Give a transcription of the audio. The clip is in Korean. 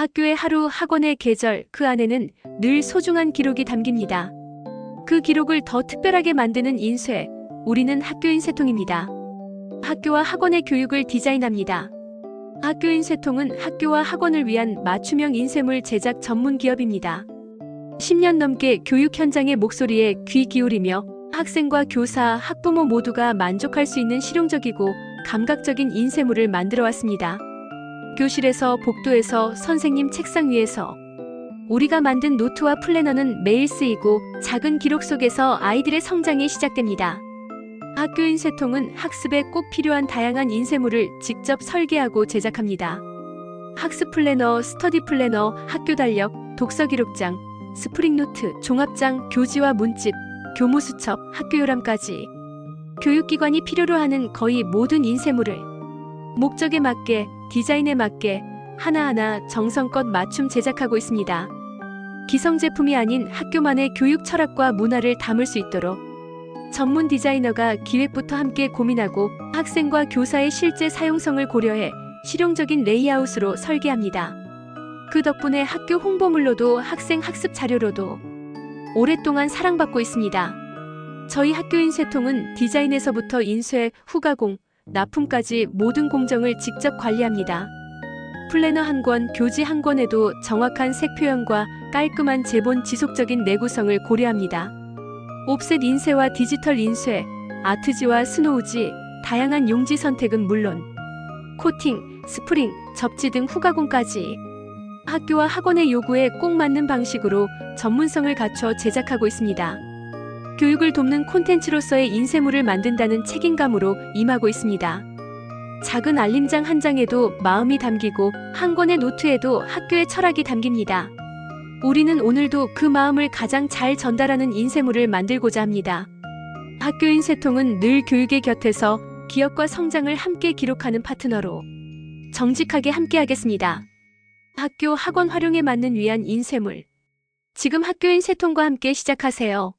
학교의 하루, 학원의 계절, 그 안에는 늘 소중한 기록이 담깁니다. 그 기록을 더 특별하게 만드는 인쇄, 우리는 학교인 세통입니다. 학교와 학원의 교육을 디자인합니다. 학교인 세통은 학교와 학원을 위한 맞춤형 인쇄물 제작 전문 기업입니다. 10년 넘게 교육 현장의 목소리에 귀 기울이며 학생과 교사, 학부모 모두가 만족할 수 있는 실용적이고 감각적인 인쇄물을 만들어 왔습니다. 교실에서 복도에서 선생님 책상 위에서 우리가 만든 노트와 플래너는 매일 쓰이고 작은 기록 속에서 아이들의 성장이 시작됩니다. 학교 인쇄통은 학습에 꼭 필요한 다양한 인쇄물을 직접 설계하고 제작합니다. 학습 플래너, 스터디 플래너, 학교 달력, 독서 기록장, 스프링 노트, 종합장, 교지와 문집, 교무 수첩, 학교 요람까지 교육기관이 필요로 하는 거의 모든 인쇄물을 목적에 맞게 디자인에 맞게 하나하나 정성껏 맞춤 제작하고 있습니다. 기성 제품이 아닌 학교만의 교육 철학과 문화를 담을 수 있도록 전문 디자이너가 기획부터 함께 고민하고 학생과 교사의 실제 사용성을 고려해 실용적인 레이아웃으로 설계합니다. 그 덕분에 학교 홍보물로도 학생 학습 자료로도 오랫동안 사랑받고 있습니다. 저희 학교 인쇄통은 디자인에서부터 인쇄, 후가공, 납품까지 모든 공정을 직접 관리합니다. 플래너 한 권, 교지 한 권에도 정확한 색 표현과 깔끔한 제본 지속적인 내구성을 고려합니다. 옵셋 인쇄와 디지털 인쇄, 아트지와 스노우지, 다양한 용지 선택은 물론 코팅, 스프링, 접지 등 후가공까지 학교와 학원의 요구에 꼭 맞는 방식으로 전문성을 갖춰 제작하고 있습니다. 교육을 돕는 콘텐츠로서의 인쇄물을 만든다는 책임감으로 임하고 있습니다. 작은 알림장 한 장에도 마음이 담기고 한 권의 노트에도 학교의 철학이 담깁니다. 우리는 오늘도 그 마음을 가장 잘 전달하는 인쇄물을 만들고자 합니다. 학교 인쇄통은 늘 교육의 곁에서 기업과 성장을 함께 기록하는 파트너로 정직하게 함께하겠습니다. 학교 학원 활용에 맞는 위한 인쇄물. 지금 학교 인쇄통과 함께 시작하세요.